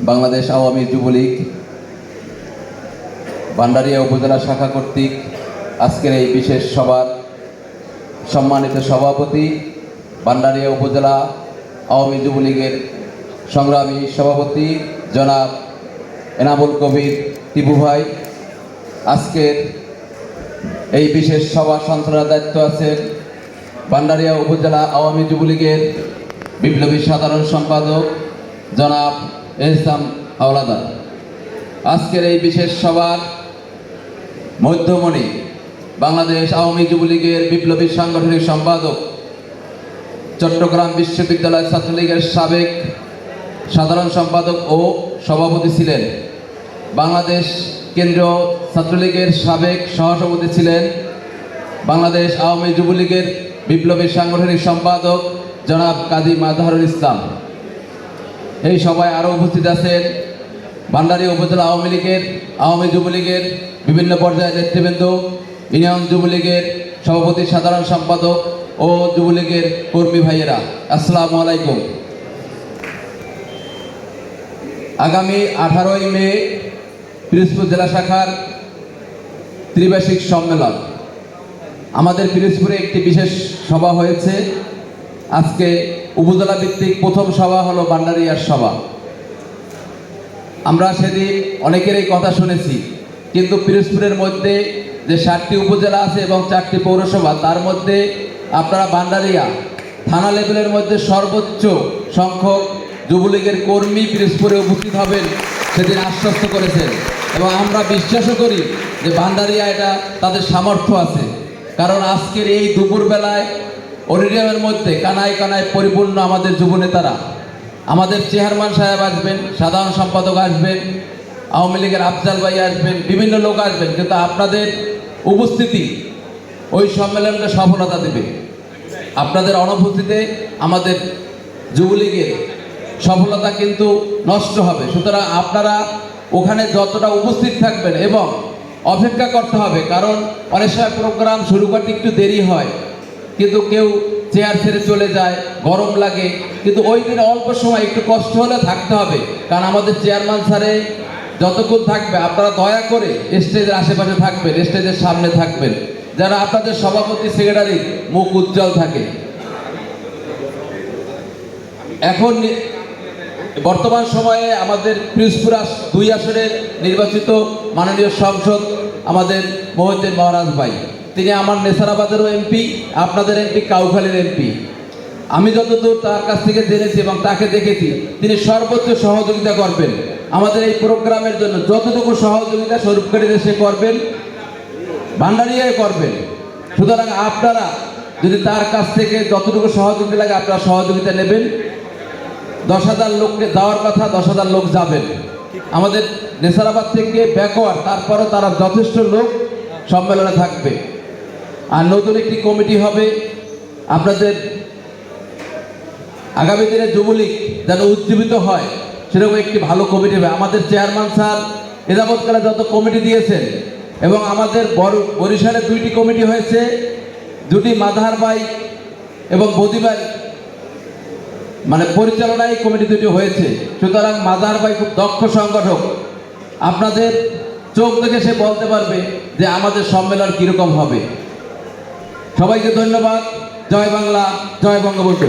বাংলাদেশ আওয়ামী যুবলীগ, ভান্ডারিয়া উপজেলা শাখা কর্তৃক আজকের এই বিশেষ সভার সম্মানিত সভাপতি, ভান্ডারিয়া উপজেলা আওয়ামী যুবলীগের সংগ্রামী সভাপতি জনাব এনামুল কবির টিপু ভাই। আজকের এই বিশেষ সভা সঞ্চালনার দায়িত্ব আছেন ভান্ডারিয়া উপজেলা আওয়ামী যুবলীগের বিপ্লবী সাধারণ সম্পাদক জনাব এহসাম হাওলাদার আজকের এই বিশেষ সভার মধ্যমণি বাংলাদেশ আওয়ামী যুবলীগের বিপ্লবী সাংগঠনিক সম্পাদক, চট্টগ্রাম বিশ্ববিদ্যালয় ছাত্রলীগের সাবেক সাধারণ সম্পাদক ও সভাপতি ছিলেন। বাংলাদেশ কেন্দ্রীয় ছাত্রলীগের সাবেক সহসভাপতি ছিলেন। বাংলাদেশ আওয়ামী যুবলীগের বিপ্লবী সাংগঠনিক সম্পাদক জনাব কাজী মাজহারুল ইসলাম। এই সভায় আরও উপস্থিত আছেন ভান্ডারী উপজেলা আওয়ামী লীগের, আওয়ামী যুবলীগের বিভিন্ন পর্যায়ের নেতৃবৃন্দ, ইউনিয়ন যুবলীগের সভাপতি, সাধারণ সম্পাদক ও যুবলীগের কর্মী ভাইয়েরা, আসসালামু আলাইকুম। আগামী আঠারোই মে পিরোজপুর জেলা শাখার ত্রিবার্ষিক সম্মেলন। আমাদের পিরোজপুরে একটি বিশেষ সভা হয়েছে। আজকে উপজেলা ভিত্তিক প্রথম সভা হলো বান্ডারিয়ার সভা। আমরা সেদিন অনেকেরই কথা শুনেছি, কিন্তু পিরোজপুরের মধ্যে যে ষাটটি উপজেলা আছে এবং চারটি পৌরসভা, তার মধ্যে আপনারা বান্ডারিয়া থানা লেভেলের মধ্যে সর্বোচ্চ সংখ্যক যুবলীগের কর্মী পিরোজপুরে উপস্থিত হবেন সেদিন আশ্বস্ত করেছেন। এবং আমরা বিশ্বাসও করি যে বান্ডারিয়া এটা তাদের সামর্থ্য আছে। কারণ আজকের এই দুপুরবেলায় অডিটোরিয়ামের মধ্যে কানায় কানায় পরিপূর্ণ আমাদের যুব নেতারা আমাদের চেয়ারম্যান সাহেব আসবেন, সাধারণ সম্পাদক আসবেন, আওয়ামী লীগের আফজাল ভাই আসবেন, বিভিন্ন লোক আসবেন, কিন্তু আপনাদের উপস্থিতি ওই সম্মেলনকে সফলতা দেবে। আপনাদের অনুপস্থিতিতে আমাদের যুবলীগের সফলতা কিন্তু নষ্ট হবে। সুতরাং আপনারা ওখানে যতটা উপস্থিত থাকবেন এবং অপেক্ষা করতে হবে, কারণ অনেক সময় প্রোগ্রাম শুরু করতে একটু দেরি হয়। কিন্তু কেউ চেয়ার ছেড়ে চলে যায়, গরম লাগে। কিন্তু ওই দিনে অল্প সময় একটু কষ্ট হলে থাকতে হবে। কারণ আমাদের চেয়ারম্যান স্যারে যতক্ষণ থাকবে, আপনারা দয়া করে স্টেজের আশেপাশে থাকবেন স্টেজের সামনে থাকবেন। যেন আপনাদের সভাপতি সেক্রেটারি মুখ উজ্জ্বল থাকে। এখন বর্তমান সময়ে আমাদের পিরোজপুর দুই আসনের নির্বাচিত মাননীয় সংসদ আমাদের মহিউদ্দিন মহারাজ ভাই। তিনি আমার নেসারাবাদেরও এমপি আপনাদের এমপি কাউখালীর এমপি আমি যতদূর তার কাছ থেকে জেনেছি এবং তাকে দেখেছি, তিনি সর্বোচ্চ সহযোগিতা করবেন। আমাদের এই প্রোগ্রামের জন্য যতটুকু সহযোগিতা স্বরূপকারীদের সে করবেন, ভান্ডারিয়ায় করবেন। সুতরাং আপনারা যদি তার কাছ থেকে যতটুকু সহযোগিতা লাগে, আপনারা সহযোগিতা নেবেন। দশ হাজার লোককে যাওয়ার কথা, দশ হাজার লোক যাবেন। আমাদের নেসারাবাদ থেকে ব্যাকওয়ার্ড তারপরে তারা যথেষ্ট লোক সম্মেলনে থাকবে। আর নতুন একটি কমিটি হবে। আপনাদের আগামী দিনে যুবলীগ যেন উজ্জীবিত হয়, সেরকম একটি ভালো কমিটি হবে। আমাদের চেয়ারম্যান স্যার এ যাবৎকালে যত কমিটি দিয়েছেন এবং আমাদের বড় বরিশালে দুইটি কমিটি হয়েছে, দুটি মাধার ভাই এবং বদিভাই মানে পরিচালনায় কমিটি দুটি হয়েছে। সুতরাং মাজার ভাই খুব দক্ষ সংগঠক। আপনাদের চোখ দেখে সে বলতে পারবে যে আমাদের সম্মেলন কীরকম হবে। সবাইকে ধন্যবাদ। জয় বাংলা জয় বঙ্গবন্ধু।